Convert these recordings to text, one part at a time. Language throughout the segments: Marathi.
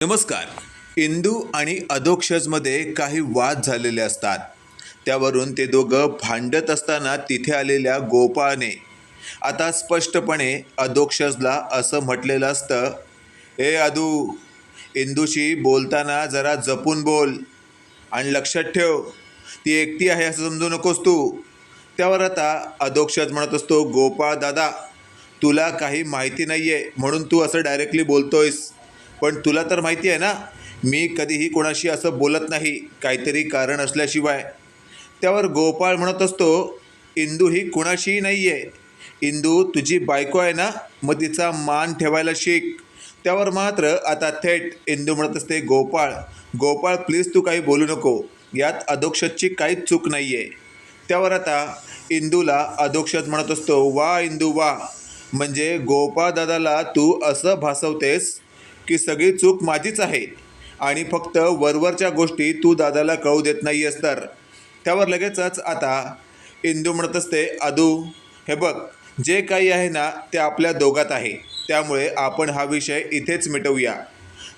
नमस्कार. इंदू आणि अधोक्षजमध्ये काही वाद झालेले असतात. त्यावरून ते दोघं भांडत असताना तिथे आलेल्या गोपाळने आता स्पष्टपणे अधोक्षजला असं म्हटलेलं असतं हे अदू इंदूशी बोलताना जरा जपून बोल आणि लक्षात ठेव ती एकटी आहे असं समजू नकोस तू. त्यावर आता अधोक्षज म्हणत असतो गोपाळ दादा तुला काही माहिती नाही आहे म्हणून तू असं डायरेक्टली बोलतोयस. पण तुला तर माहिती आहे ना मी कधीही कोणाशी असं बोलत नाही काहीतरी कारण असल्याशिवाय. त्यावर गोपाळ म्हणत असतो इंदू ही कुणाशीही नाही आहे इंदू तुझी बायको आहे ना मग तिचा मान ठेवायला शिक. त्यावर मात्र आता थेट इंदू म्हणत असते गोपाळ गोपाळ प्लीज तू काही बोलू नको. यात अधोक्षतची काहीच चूक नाही आहे त्यावर आता इंदूला अधोक्षत म्हणत असतो वा इंदू वा. म्हणजे गोपाळ दादाला तू असं भासवतेस की सगळी चूक माझीच आहे. आणि फक्त वरवरच्या गोष्टी तू दादाला कळू देत नाही आहेस तर. त्यावर लगेचच आता इंदू म्हणत असते अदू हे बघ जे काही आहे ना ते आपल्या दोघात आहे. त्यामुळे आपण हा विषय इथेच मिटवूया.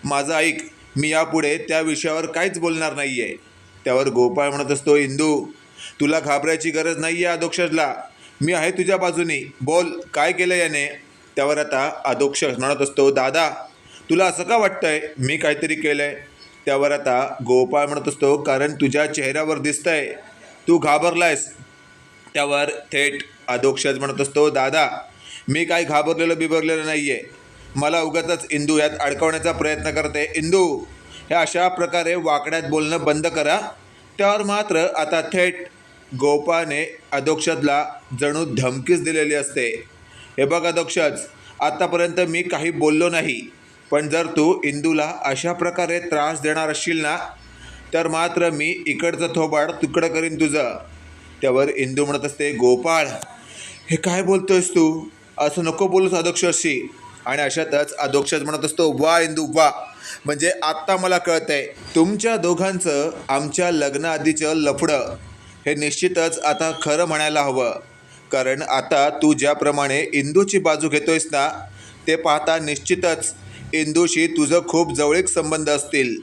माझं ऐक मी यापुढे त्या विषयावर काहीच बोलणार नाही आहे त्यावर गोपाळ म्हणत असतो इंदू तुला घाबरायची गरज नाही आहे अधोक्षजला मी आहे तुझ्या बाजूनी. बोल काय केलं याने? त्यावर आता अधोक्षज म्हणत असतो दादा तुला असं का वाटतंय? मी काहीतरी केलं आहे त्यावर आता गोपाळ म्हणत असतो कारण तुझ्या चेहऱ्यावर दिसतंय. तू घाबरलायस. त्यावर थेट अधोक्षज म्हणत असतो दादा मी काय घाबरलेलं बिबरलेलं नाही आहे मला उगाच इंदू यात अडकवण्याचा प्रयत्न करते. इंदू हे अशा प्रकारे वाकड्यात बोलणं बंद करा. त्यावर मात्र आता थेट गोपाळने अधोक्षजला जणू धमकीच दिलेली असते. हे बघ अधोक्षज आत्तापर्यंत मी काही बोललो नाही. पण जर तू इंदूला अशा प्रकारे त्रास देणार असशील ना तर मात्र मी इकडचं थोबाड तुकडं करीन तुझं. त्यावर इंदू म्हणत असते गोपाळ हे काय बोलतोयस तू? असं नको बोलूस अधोक्षशी आणि अशातच अधोक्षज म्हणत असतो वा इंदू वा. म्हणजे आत्ता मला कळतंय तुमच्या दोघांचं आमच्या लग्नाआधीचं लफडं हे निश्चितच आता खरं म्हणायला हवं. कारण आता तू ज्याप्रमाणे इंदूची बाजू घेतोयस ना ते पाहता निश्चितच इंदूशी तुझं खूप जवळीक संबंध असतील.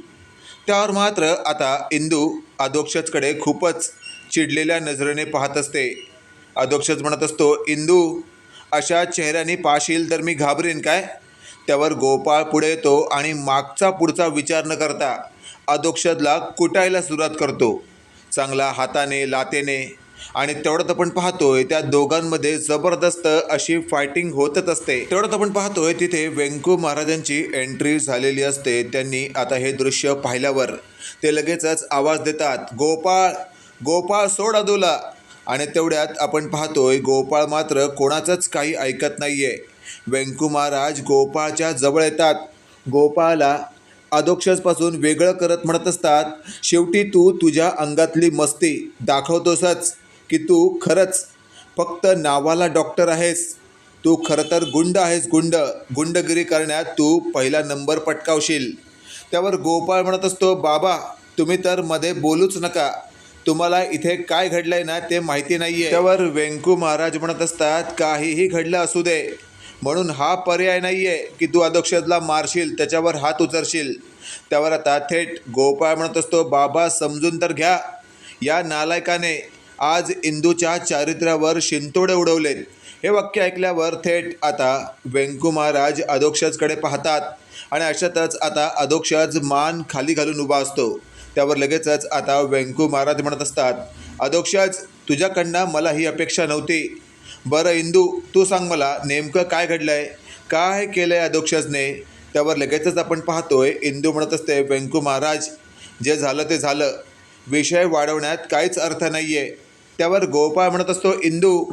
त्यावर मात्र आता इंदू अधोक्षजकडे खूपच चिडलेल्या नजरेने पाहत असते. अधोक्षज म्हणत असतो इंदू अशा चेहऱ्याने पाशील तर मी घाबरेन काय? त्यावर गोपाळ पुढे येतो आणि मागचा पुढचा विचार न करता अधोक्षजला कुटायला सुरुवात करतो. चांगला हाताने लातेने आणि तेवढ्यात आपण पाहतोय त्या दोघांमध्ये जबरदस्त अशी फायटिंग होतच असते. तेवढ्यात आपण पाहतोय तिथे व्यंकू महाराजांची एंट्री झालेली असते. त्यांनी आता हे दृश्य पाहिल्यावर ते लगेचच आवाज देतात गोपाळ गोपाळ सोड अदूला. आणि तेवढ्यात आपण पाहतोय गोपाळ मात्र कोणाचंच काही ऐकत नाहीये. व्यंकू महाराज गोपाळच्या जवळ येतात. गोपाळला अधोक्षसपासून वेगळं करत म्हणत असतात शेवटी तू तुझ्या अंगातली मस्ती दाखवतोसच. की तू खरंच फक्त नावाला डॉक्टर आहेस. तू खरं तर गुंड आहेस गुंड. गुंडगिरी करण्यात तू पहिला नंबर पटकावशील. त्यावर गोपाळ म्हणत असतो बाबा तुम्ही तर मध्ये बोलूच नका. तुम्हाला इथे काय घडलंय ना ते माहिती नाही आहे त्यावर व्यंकू महाराज म्हणत असतात काहीही घडलं असू दे. म्हणून हा पर्याय नाही आहे की तू अध्यक्षला मारशील त्याच्यावर हात उचरशील त्यावर आता थेट गोपाळ म्हणत असतो बाबा समजून तर घ्या. या नालायकाने आज इंदूच्या चारित्र्यावर शिंतोडे उडवलेत हे वाक्य ऐकल्यावर थेट आता व्यंकू महाराज अधोक्षजकडे पाहतात आणि अशातच आता अधोक्षज मान खाली घालून उभा असतो. त्यावर लगेचच आता व्यंकू महाराज म्हणत असतात अधोक्षज तुझ्याकडनं मला ही अपेक्षा नव्हती. बरं इंदू तू सांग मला नेमकं काय घडलं आहे काय केलं आहे अधोक्षजने? त्यावर लगेचच आपण पाहतोय इंदू म्हणत असते व्यंकू महाराज जे झालं ते झालं. विषय वाढवण्यात काहीच अर्थ नाही आहे त्यावर गोपाळ म्हणत असतो इंदू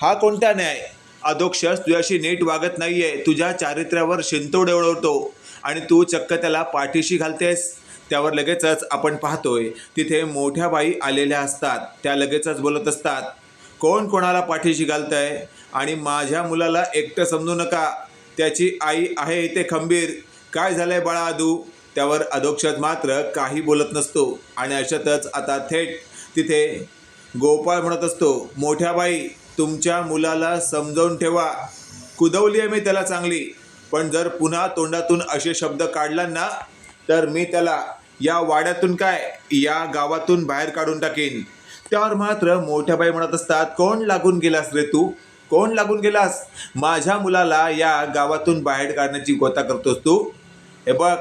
हा कोणता न्याय? अधोक्षस तुझ्याशी नीट वागत नाही आहे तुझ्या चारित्र्यावर शिंतोड ओळवतो आणि तू चक्क त्याला पाठीशी घालतेस. त्यावर लगेचच आपण पाहतोय तिथे मोठ्या बाई आलेल्या असतात. त्या लगेचच बोलत असतात कोण कोणाला पाठीशी घालतंय? आणि माझ्या मुलाला एकटं समजू नका. त्याची आई आहे इथे खंबीर. काय झालंय बाळा आदू? त्यावर अधोक्षत मात्र काही बोलत नसतो. आणि अशातच आता थेट तिथे गोपाळ म्हणत असतो मोठ्या बाई तुमच्या मुलाला समजावून ठेवा. कुदवली आहे मी त्याला चांगली. पण जर पुन्हा तोंडातून असे शब्द काढला ना तर मी त्याला या वाड्यातून काय या गावातून बाहेर काढून टाकेन. त्यावर मात्र मोठ्या बाई म्हणत असतात कोण लागून गेलास रे तू? कोण लागून गेलास? माझ्या मुलाला या गावातून बाहेर काढण्याची गोता करतोस तू? हे बघ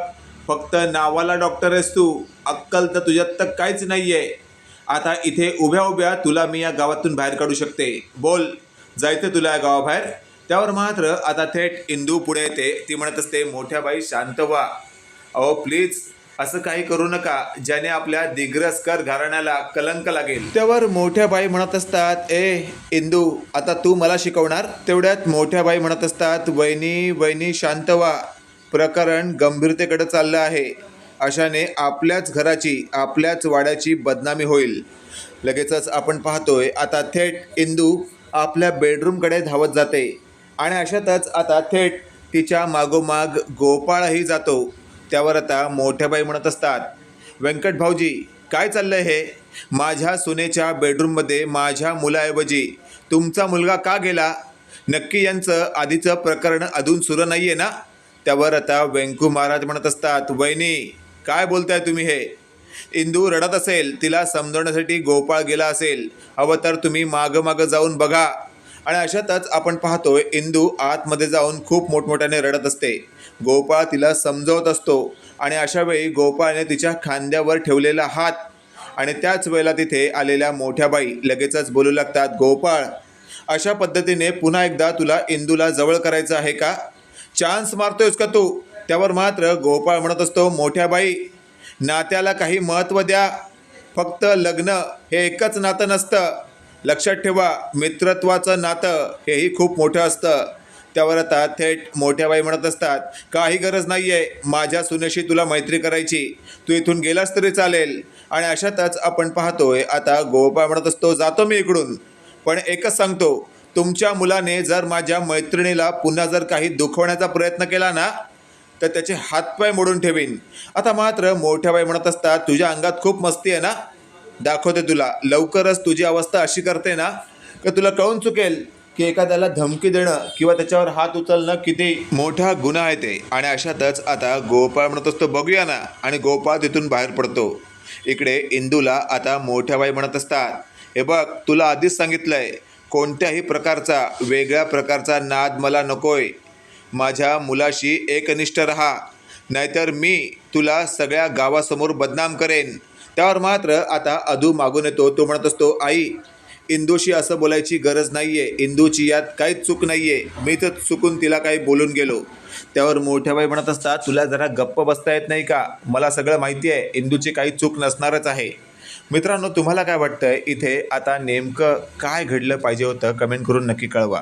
फक्त नावाला डॉक्टर आहेस तू. अक्कल तर तुझ्यात तर काहीच नाही आहे आता इथे उभ्या उभ्या तुला मी या गावातून बाहेर काढू शकते. बोल. जायचं तुला या गावाबाहेर. त्यावर मात्र आता थेट इंदू पुढे येते. ती म्हणत असते मोठ्या बाई शांत व्हा. अहो प्लीज असं काही करू नका. ज्याने आपल्या दिग्रसकर घराण्याला कलंक लागेल. त्यावर मोठ्या बाई म्हणत असतात ए इंदू आता तू मला शिकवणार? तेवढ्यात मोठ्या बाई म्हणत असतात वहिनी वहिनी शांत व्हा. प्रकरण गंभीरतेकडे चाललं आहे. अशाने आपल्याच घराची आपल्याच वाड्याची बदनामी होईल. लगेचच आपण पाहतोय आता थेट इंदू आपल्या बेडरूमकडे धावत जाते. आणि अशातच आता थेट तिच्या मागोमाग गोपाळही जातो. त्यावर आता मोठ्या बाई म्हणत असतात व्यंकट भाऊजी काय चाललंय हे? माझ्या सुनेच्या बेडरूममध्ये माझ्या मुलाऐवजी तुमचा मुलगा का गेला? नक्की यांचं आधीचं प्रकरण अजून सुरू नाही आहे ना? त्यावर आता व्यंकू महाराज म्हणत असतात वहिनी काय बोलताय तुम्ही हे? इंदू रडत असेल तिला समजवण्यासाठी गोपाळ गेला असेल हवं तर तुम्ही मागं मागं जाऊन बघा. आणि अशातच आपण पाहतोय इंदू आतमध्ये जाऊन खूप मोठमोठ्याने रडत असते. गोपाळ तिला समजवत असतो आणि अशा वेळी गोपाळने तिच्या खांद्यावर ठेवलेला हात आणि त्याच वेळेला तिथे आलेल्या मोठ्या बाई लगेचच बोलू लागतात गोपाळ अशा पद्धतीने पुन्हा एकदा तुला इंदूला जवळ करायचं आहे का? चान्स मारतोयस का तू? त्यावर मात्र गोपाळ म्हणत असतो मोठ्या बाई नात्याला काही महत्त्व द्या. फक्त लग्न हे एकच नातं नसतं. लक्षात ठेवा मित्रत्वाचं नातं हेही खूप मोठं असतं. त्यावर आता थेट मोठ्या बाई म्हणत असतात काही गरज नाही आहे माझ्या सुनेशी तुला मैत्री करायची. तू इथून गेलास तरी चालेल. आणि अशातच आपण पाहतोय आता गोपाळ म्हणत असतो जातो मी इकडून. पण एकच सांगतो तुमच्या मुलाने जर माझ्या मैत्रिणीला पुन्हा जर काही दुखवण्याचा प्रयत्न केला ना तर त्याचे हातपाय मोडून ठेवीन. आता मात्र मोठ्या बाई म्हणत असतात तुझ्या अंगात खूप मस्ती आहे ना? दाखवते तुला. लवकरच तुझी अवस्था अशी करते ना का तुला कळून चुकेल की एखाद्याला धमकी देणं किंवा त्याच्यावर हात उचलणं किती मोठा गुन्हा आहे ते. आणि अशातच आता गोपाळ म्हणत असतो बघूया ना. आणि गोपाळ तिथून बाहेर पडतो. इकडे इंदूला आता मोठ्या बाई म्हणत असतात हे बघ तुला आधीच सांगितलंय कोणत्याही प्रकारचा वेगळ्या प्रकारचा नाद मला नकोय. माझ्या मुलाशी एकनिष्ठ रहा. नाहीतर मी तुला सगळ्या गावासमोर बदनाम करेन. त्यावर मात्र आता अधू मागून येतो. तो म्हणत असतो आई इंदूशी असं बोलायची गरज नाही आहे इंदूची यात काहीच चूक नाही आहे मी तर चुकून तिला काही बोलून गेलो. त्यावर मोठ्या बाई म्हणत असतात तुला जरा गप्प बसता येत नाही का? मला सगळं माहिती आहे इंदूची काही चूक नसणारच आहे. मित्रांनो तुम्हाला काय वाटतं इथे आता नेमकं काय घडलं पाहिजे होतं? कमेंट करून नक्की कळवा.